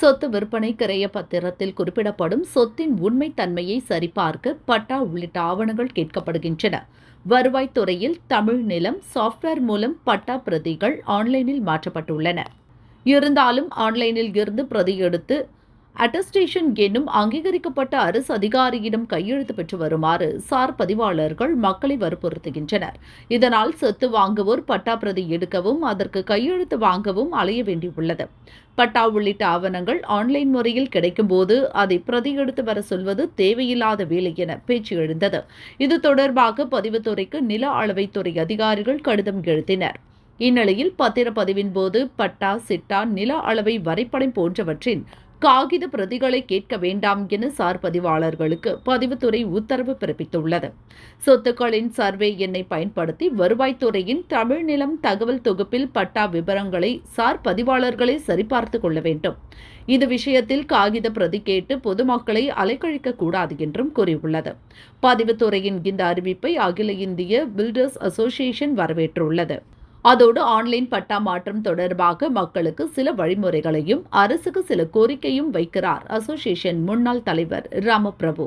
சொத்து விற்பனை கிரைய பத்திரத்தில் குறிப்பிடப்படும் சொத்தின் உண்மை தன்மையை சரிபார்க்க பட்டா உள்ளிட்ட ஆவணங்கள் கேட்கப்படுகின்றன. வருவாய்த்துறையில் தமிழ் நிலம் சாஃப்ட்வேர் மூலம் பட்டா பிரதிகள் ஆன்லைனில் மாற்றப்பட்டுள்ளன. இருந்தாலும் ஆன்லைனில் இருந்து பிரதி எடுத்து அட்டஸ்டேஷன் என்னும் அங்கீகரிக்கப்பட்ட அரசு அதிகாரியிடம் கையெழுத்து பெற்று வருமாறு சார் பதிவாளர்கள் மக்களை வற்புறுத்துகின்றனர். இதனால் சொத்து வாங்குவோர் பட்டா பிரதி எடுக்கவும் அதற்கு கையெழுத்து வாங்கவும் அலைய வேண்டியுள்ளது. பட்டா உள்ளிட்ட ஆவணங்கள் ஆன்லைன் முறையில் கிடைக்கும்போது அதை பிரதி எடுத்து வர சொல்வது தேவையில்லாத வேலை என பேச்சு எழுந்தது. இது தொடர்பாக பதிவுத்துறைக்கு நில அளவைத்துறை அதிகாரிகள் கடிதம் எழுதினர். இந்நிலையில் பத்திரப்பதிவின் போது பட்டா சிட்டா நில அளவை வரைபடம் போன்றவற்றின் காகித பிரதிகளை கேட்க வேண்டாம் என சார் பதிவாளர்களுக்கு பதிவுத்துறை உத்தரவு பிறப்பித்துள்ளது. சொத்துக்களின் சர்வே எண்ணை பயன்படுத்தி வருவாய்த்துறையின் தமிழ்நிலம் தகவல் தொகுப்பில் பட்டா விவரங்களை சார் பதிவாளர்களை சரிபார்த்து கொள்ள வேண்டும். இது விஷயத்தில் காகித பிரதி கேட்டு பொதுமக்களை அலைக்கழிக்க கூடாது என்றும் கூறியுள்ளது. பதிவுத்துறையின் இந்த அறிவிப்பை அகில இந்திய பில்டர்ஸ் அசோசியேஷன் வரவேற்றுள்ளது. அதோடு ஆன்லைன் பட்டா மாற்றம் தொடர்பாக மக்களுக்கு சில வழிமுறைகளையும் அரசுக்கு சில கோரிக்கையும் வைக்கிறார் அசோசியேஷன் முன்னாள் தலைவர் ராமபிரபு.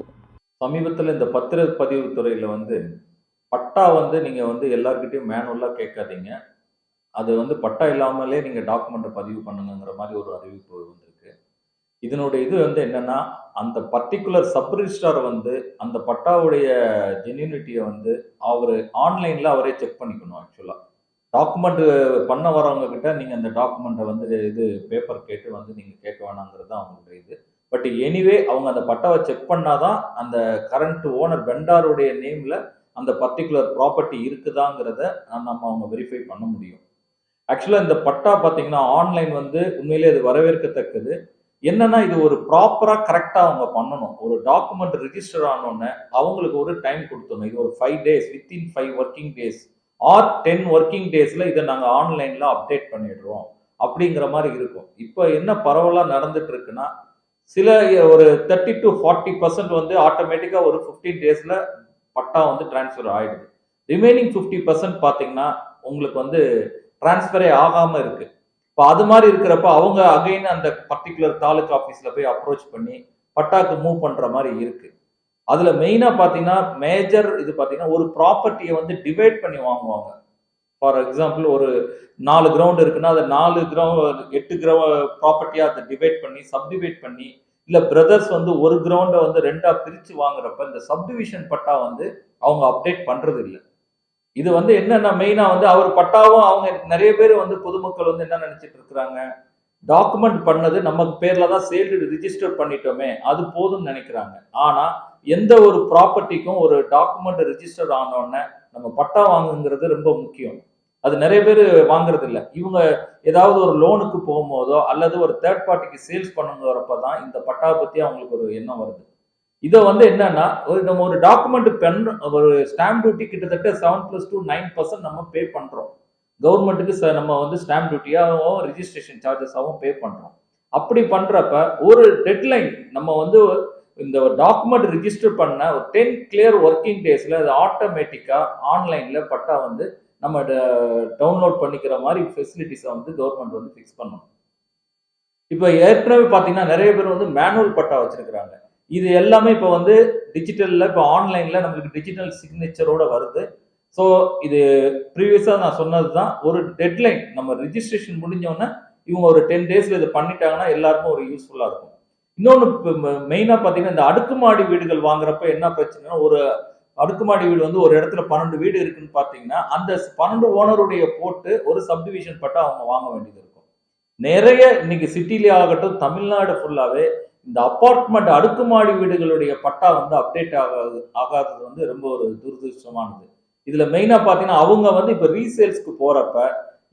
சமீபத்தில் இந்த பத்திரப்பதிவு துறையில் வந்து பட்டா வந்து நீங்கள் வந்து எல்லாருக்கிட்டையும் மேனுவலாக கேட்காதீங்க. அது வந்து பட்டா இல்லாமலே நீங்கள் டாக்குமெண்ட்டை பதிவு பண்ணுங்கிற மாதிரி ஒரு அறிவிப்பு வந்திருக்கு. இதனுடைய இது வந்து என்னென்னா அந்த பர்டிகுலர் சப் ரிஜிஸ்டார் வந்து அந்த பட்டாவுடைய ஜென்யூனிட்டியை வந்து அவர் ஆன்லைனில் அவரே செக் பண்ணிக்கணும் ஆக்சுவலாக டாக்குமெண்ட் பண்ண வரவங்க கிட்ட நீங்கள் அந்த டாக்குமெண்ட்டை வந்து இது பேப்பர் கேட்டு வந்து நீங்கள் கேட்க வேணாங்கிறது தான் அவங்களுடைய இது. பட் எனிவே அவங்க அந்த பட்டாவை செக் பண்ணாதான் அந்த கரண்ட் ஓனர் வெண்டாருடைய நேமில் அந்த பர்டிகுலர் ப்ராப்பர்ட்டி இருக்குதாங்கிறத நம்ம அவங்க வெரிஃபை பண்ண முடியும். ஆக்சுவலாக இந்த பட்டா பார்த்தீங்கன்னா ஆன்லைன் வந்து உண்மையிலே அது வரவேற்கத்தக்கது. என்னன்னா இது ஒரு ப்ராப்பராக கரெக்டாக அவங்க பண்ணணும். ஒரு டாக்குமெண்ட் ரிஜிஸ்டர் ஆனோடனே அவங்களுக்கு ஒரு டைம் கொடுத்தணும் இது ஒரு five days within five working days or ten working டேஸில் இதை நாங்கள் ஆன்லைனில் அப்டேட் பண்ணிடுறோம். அப்படிங்கிற மாதிரி இருக்கும். இப்போ என்ன பரவலாக நடந்துட்டு இருக்குன்னா சில ஒரு தேர்ட்டி டு ஃபார்ட்டி பர்சன்ட் வந்து ஆட்டோமேட்டிக்காக ஒரு ஃபிஃப்டீன் டேஸில் பட்டா வந்து டிரான்ஸ்ஃபர் ஆகிடுது ரிமைனிங் ஃபிஃப்டி பர்சன்ட் பார்த்தீங்கன்னா உங்களுக்கு வந்து டிரான்ஸ்ஃபரே ஆகாமல் இருக்குது இப்போ அது மாதிரி இருக்கிறப்ப அவங்க அகைன் அந்த பர்டிகுலர் தாலுக் ஆஃபீஸில் போய் அப்ரோச் பண்ணி பட்டாக்கு மூவ் பண்ணுற மாதிரி இருக்குது அதுல மெயினா பாத்தீங்கன்னா மேஜர் இது பாத்தீங்கன்னா ஒரு ப்ராப்பர்ட்டியை வந்து டிவைட் பண்ணி வாங்குவாங்க. ஃபார் எக்ஸாம்பிள் ஒரு நாலு கிரவுண்ட் இருக்குன்னா அதை நாலு கிரவுண்ட் எட்டு கிரவு ப்ராப்பர்ட்டியா அதை டிவைட் பண்ணி சப்டிவைட் பண்ணி இல்ல பிரதர்ஸ் வந்து ஒரு கிரவுண்டை வந்து ரெண்டா பிரிச்சு வாங்குறப்ப இந்த சப்டிவிஷன் பட்டா வந்து அவங்க அப்டேட் பண்றது இல்லை இது வந்து என்னன்னா மெயினா வந்து அவர் பட்டாவும் அவங்க நிறைய பேர் வந்து பொதுமக்கள் வந்து என்ன நினைச்சிட்டு இருக்கிறாங்க? டாக்குமெண்ட் பண்ணது நம்ம பேர்ல தான் சேல்டு ரிஜிஸ்டர் பண்ணிட்டோமே அது போதும்னு நினைக்கிறாங்க. ஆனா எந்த ஒரு ப்ராப்பர்ட்டிக்கும் ஒரு டாக்குமெண்ட் ரிஜிஸ்டர் ஆனோடனே நம்ம பட்டா வாங்குங்கிறது ரொம்ப முக்கியம். அது நிறைய பேர் வாங்குறது இல்லை இவங்க ஏதாவது ஒரு லோனுக்கு போகும்போதோ அல்லது ஒரு தேர்ட் பார்ட்டிக்கு சேல்ஸ் பண்ணுங்கிறப்ப தான் இந்த பட்டாவை பற்றி அவங்களுக்கு ஒரு எண்ணம் வருது. இதை வந்து என்னன்னா ஒரு நம்ம ஒரு டாக்குமெண்ட் பென் ஒரு ஸ்டாம்ப் டியூட்டி கிட்டத்தட்ட seven plus two nine percent நம்ம பே பண்ணுறோம் கவர்மெண்ட்டுக்கு நம்ம வந்து ஸ்டாம்ப் டியூட்டியாகவும் ரிஜிஸ்ட்ரேஷன் சார்ஜஸாகவும் பே பண்ணுறோம் அப்படி பண்ணுறப்ப ஒரு டெட்லைன் நம்ம வந்து இந்த டாக்குமெண்ட் ரிஜிஸ்டர் பண்ண ஒரு டென் கிளியர் ஒர்க்கிங் டேஸில் அது ஆட்டோமேட்டிக்காக ஆன்லைனில் பட்டா வந்து நம்ம டவுன்லோட் பண்ணிக்கிற மாதிரி ஃபெசிலிட்டிஸை வந்து கவர்மெண்ட் வந்து ஃபிக்ஸ் பண்ணணும். இப்போ ஏற்கனவே பார்த்தீங்கன்னா நிறைய பேர் வந்து மேனுவல் பட்டா வச்சுருக்கிறாங்க. இது எல்லாமே இப்போ வந்து டிஜிட்டலில் இப்போ ஆன்லைனில் நம்மளுக்கு டிஜிட்டல் சிக்னேச்சரோட வருது. ஸோ இது ப்ரீவியஸாக நான் சொன்னது தான் ஒரு டெட்லைன் நம்ம ரிஜிஸ்ட்ரேஷன் முடிஞ்சோடனே இவங்க ஒரு டென் டேஸில் இதை பண்ணிட்டாங்கன்னா எல்லாருக்கும் ஒரு யூஸ்ஃபுல்லாக இருக்கும். இன்னொன்று மெயினாக பார்த்தீங்கன்னா இந்த அடுக்குமாடி வீடுகள் வாங்குறப்ப என்ன பிரச்சனைனா ஒரு அடுக்குமாடி வீடு வந்து ஒரு இடத்துல பன்னெண்டு வீடு இருக்குன்னு பார்த்தீங்கன்னா அந்த பன்னெண்டு ஓனருடைய போட்டு ஒரு சப்டிவிஷன் பட்டா அவங்க வாங்க வேண்டியது இருக்கும். நிறைய இன்னைக்கு சிட்டிலே ஆகட்டும் தமிழ்நாடு ஃபுல்லாகவே இந்த அப்பார்ட்மெண்ட் அடுக்குமாடி வீடுகளுடைய பட்டா வந்து அப்டேட் ஆகாது ஆகாதது வந்து ரொம்ப ஒரு துரதிருஷ்டமானது. இதில் மெயினாக பார்த்தீங்கன்னா அவங்க வந்து இப்போ ரீசேல்ஸ்க்கு போகிறப்ப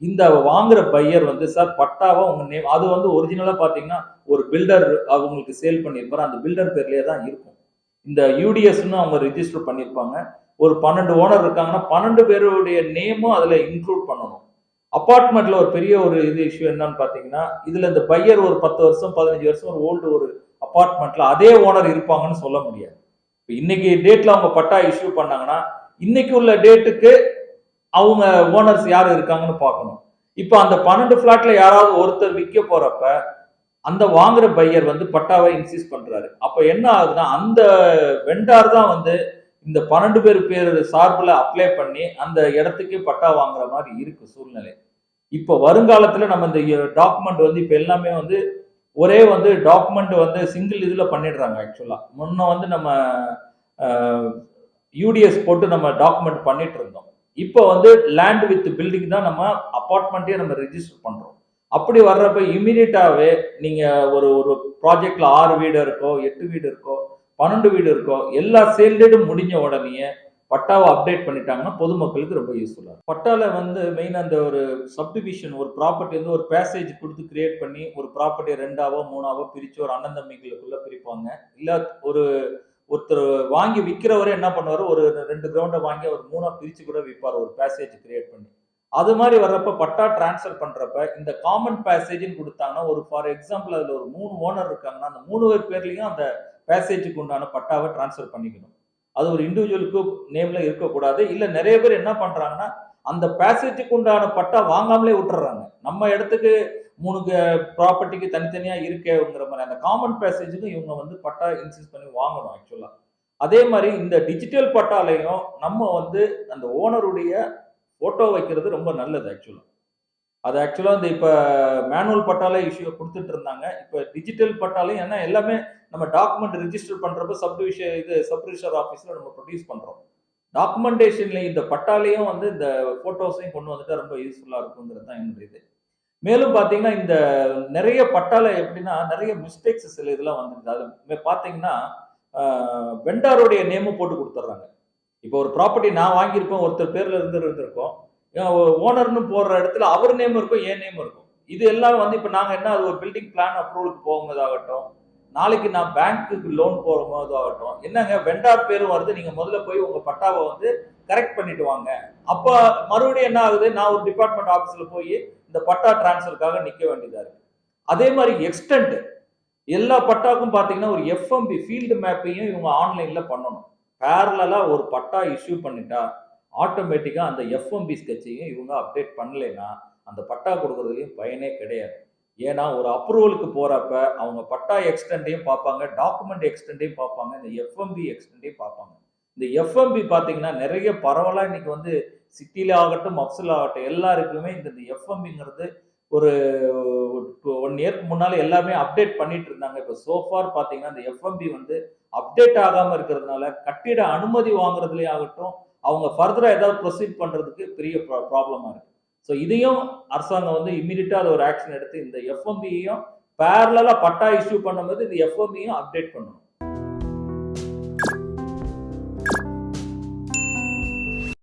இந்த வாங்குற பையர் வந்து சார் பட்டாவா உங்க நேம் அது வந்து ஒரிஜினலா பாத்தீங்கன்னா ஒரு பில்டர் அவங்களுக்கு சேல் பண்ணியிருப்பாரு அந்த பில்டர் பேர்லயே தான் இருக்கும். இந்த யூடிஎஸ்னு அவங்க ரிஜிஸ்டர் பண்ணியிருப்பாங்க ஒரு பன்னெண்டு ஓனர் இருக்காங்கன்னா பன்னெண்டு பேருடைய நேமும் அதுல இன்க்ளூட் பண்ணணும். அப்பார்ட்மெண்ட்ல ஒரு பெரிய ஒரு இது இஷ்யூ என்னன்னு பாத்தீங்கன்னா இதுல இந்த பையர் ஒரு பத்து வருஷம் பதினஞ்சு வருஷம் ஒரு ஓல்டு ஒரு அப்பார்ட்மெண்ட்ல அதே ஓனர் இருப்பாங்கன்னு சொல்ல முடியாது. இப்போ இன்னைக்கு டேட்ல அவங்க பட்டா இஷ்யூ பண்ணாங்கன்னா இன்னைக்கு உள்ள டேட்டுக்கு அவங்க ஓனர்ஸ் யார் இருக்காங்கன்னு பார்க்கணும். இப்போ அந்த பன்னெண்டு ஃப்ளாட்ல யாராவது ஒருத்தர் விற்க போறப்ப அந்த வாங்குற பையர் வந்து பட்டாவை இன்சீஸ் பண்றாரு. அப்ப என்ன ஆகுதுன்னா அந்த வெண்டார் தான் வந்து இந்த பன்னெண்டு பேர் பேர் சார்பில் அப்ளை பண்ணி அந்த இடத்துக்கு பட்டா வாங்குற மாதிரி இருக்கு சூழ்நிலை. இப்போ வருங்காலத்தில் நம்ம இந்த டாக்குமெண்ட் வந்து இப்போ எல்லாமே வந்து ஒரே வந்து டாக்குமெண்ட் வந்து சிங்கிள் இதில் பண்ணிடுறாங்க ஆக்சுவலாக முன்ன வந்து நம்ம யூடிஎஸ் போட்டு நம்ம டாக்குமெண்ட் பண்ணிட்டு இருந்தோம். இப்போ வந்து லேண்ட் வித் பில்டிங் தான் நம்ம அப்பார்ட்மெண்ட்டே நம்ம ரிஜிஸ்டர் பண்ணுறோம் அப்படி வர்றப்ப இமீடியட்டாவே நீங்கள் ஒரு ஒரு ப்ராஜெக்டில் ஆறு வீடு இருக்கோ எட்டு வீடு இருக்கோ பன்னெண்டு வீடு இருக்கோ எல்லா சேல்டேடும் முடிஞ்ச உடனே பட்டாவை அப்டேட் பண்ணிட்டாங்கன்னா பொதுமக்களுக்கு ரொம்ப யூஸ்ஃபுல்லாக இருக்கும். பட்டாவில் வந்து மெயின் அந்த ஒரு சப்டிவிஷன் ஒரு ப்ராப்பர்ட்டி வந்து ஒரு பேசேஜ் கொடுத்து கிரியேட் பண்ணி ஒரு ப்ராப்பர்ட்டியை ரெண்டாவோ மூணாவோ பிரித்து ஒரு அண்ணன் தம்பிகளுக்குள்ளே பிரிப்பாங்க. இல்லை ஒரு ஒருத்தர் வாங்கி விற்கிறவரே என்ன பண்ணுவார்? ஒரு ரெண்டு கிரவுண்டை வாங்கி ஒரு மூணாக பிரித்து கூட விற்பார் ஒரு பேசேஜ் கிரியேட் பண்ணி. அது மாதிரி வர்றப்ப பட்டா டிரான்ஸ்ஃபர் பண்ணுறப்ப இந்த காமன் பேசேஜ்னு கொடுத்தாங்கன்னா ஒரு ஃபார் எக்ஸாம்பிள் அதில் ஒரு மூணு ஓனர் இருக்காங்கன்னா அந்த மூணு பேர் பேர்லேயும் அந்த பேசேஜுக்கு உண்டான பட்டாவை டிரான்ஸ்ஃபர் பண்ணிக்கணும். அது ஒரு இண்டிவிஜுவலுக்கு நேமில் இருக்கக்கூடாது. இல்லை நிறைய பேர் என்ன பண்ணுறாங்கன்னா அந்த பேசேஜுக்கு உண்டான பட்டா வாங்காமலே விட்டுறாங்க. நம்ம இடத்துக்கு மூணு ப்ராப்பர்ட்டிக்கு தனித்தனியா இருக்கேங்கிற மாதிரி அந்த காமன் பேசேஜுக்கும் இவங்க வந்து பட்டா இன்சிஸ்ட் பண்ணி வாங்கணும் ஆக்சுவலா அதே மாதிரி இந்த டிஜிட்டல் பட்டாலையும் நம்ம வந்து அந்த ஓனருடைய போட்டோ வைக்கிறது ரொம்ப நல்லது ஆக்சுவலா அது ஆக்சுவலா இந்த இப்ப மேனுவல் பட்டாலே இஷ்யூ கொடுத்துட்டு இருந்தாங்க. இப்ப டிஜிட்டல் பட்டாலையும் ஏன்னா எல்லாமே நம்ம டாக்குமெண்ட் ரிஜிஸ்டர் பண்றப்ப சப் டிவிஷன் இது சப் ரிஜிஸ்டர் ஆஃபீஸ்ல நம்ம ப்ரொடியூஸ் பண்றோம். டாக்குமெண்டேஷன்ல இந்த பட்டாலையும் வந்து இந்த போட்டோஸையும் கொண்டு வந்துட்டா ரொம்ப யூஸ்ஃபுல்லா இருக்குங்கிறது தான் என்னுடைய இது. மேலும் பார்த்தீங்கன்னா இந்த நிறைய பட்டால எப்படின்னா நிறைய மிஸ்டேக்ஸ் சில இதெல்லாம் வந்துருது அது பார்த்தீங்கன்னா வெண்டாருடைய நேமும் போட்டு கொடுத்துட்றாங்க இப்போ ஒரு ப்ராப்பர்ட்டி நான் வாங்கியிருப்பேன் ஒருத்தர் பேரில் இருந்து இருந்திருக்கோம். ஓனர்னு போடுற இடத்துல அவர் நேம் இருக்கும் என் நேம் இருக்கும். இது எல்லாம் வந்து இப்போ நாங்கள் என்ன அது ஒரு பில்டிங் பிளான் அப்ரூவலுக்கு போகும்போதாகட்டும் நாளைக்கு நான் பேங்க்குக்கு லோன் போகும்போது ஆகட்டும். என்னங்க வெண்டார் பேரும் வருது நீங்கள் முதல்ல போய் உங்கள் பட்டாவை வந்து கரெக்ட் பண்ணிட்டு வாங்க. அப்போ மறுபடியும் என்ன ஆகுது? நான் ஒரு டிபார்ட்மெண்ட் ஆஃபீஸில் போய் இந்த பட்டா டிரான்ஸ்ஃபருக்காக நிற்க வேண்டியதாக இருக்குது அதே மாதிரி எக்ஸ்டெண்ட் எல்லா பட்டாக்கும் பார்த்தீங்கன்னா ஒரு எஃப்எம்பி ஃபீல்டு மேப்பையும் இவங்க ஆன்லைனில் பண்ணணும். பேரலாக ஒரு பட்டா இஷ்யூ பண்ணிட்டா ஆட்டோமேட்டிக்காக அந்த எஃப்எம்பி ஸ்கெட்சையும் இவங்க அப்டேட் பண்ணலைன்னா அந்த பட்டா கொடுக்குறதுலையும் பயனே கிடையாது. ஏன்னா ஒரு அப்ரூவலுக்கு போகிறப்ப அவங்க பட்டா எக்ஸ்டெண்டையும் பார்ப்பாங்க டாக்குமெண்ட் எக்ஸ்டெண்டையும் பார்ப்பாங்க இந்த எஃப்எம்பி எக்ஸ்டெண்டையும் பார்ப்பாங்க. இந்த எஃப்எம்பி பார்த்தீங்கன்னா நிறைய பரவலாக இன்னைக்கு வந்து சிட்டியில் ஆகட்டும் மப்சில் ஆகட்டும் எல்லாருக்குமே இந்த எஃப்எம்பிங்கிறது ஒரு ஒன் இயர்க்கு முன்னால் எல்லாமே அப்டேட் பண்ணிட்டு இருந்தாங்க. இப்போ சோஃபார் பார்த்தீங்கன்னா இந்த எஃப்எம்பி வந்து அப்டேட் ஆகாமல் இருக்கிறதுனால கட்டிட அனுமதி வாங்குறதுலேயே ஆகட்டும் அவங்க ஃபர்தராக ஏதாவது ப்ரொசீட் பண்ணுறதுக்கு பெரிய ப்ராப்ளமாக இருக்குது ஸோ இதையும் அரசாங்கம் வந்து இம்மிடியட்டாக அது ஒரு ஆக்ஷன் எடுத்து இந்த எஃப்எம்பியையும் பேரலாக பட்டா இஷ்யூ பண்ணும்போது இந்த எஃப்எம்பியும் அப்டேட் பண்ணணும்.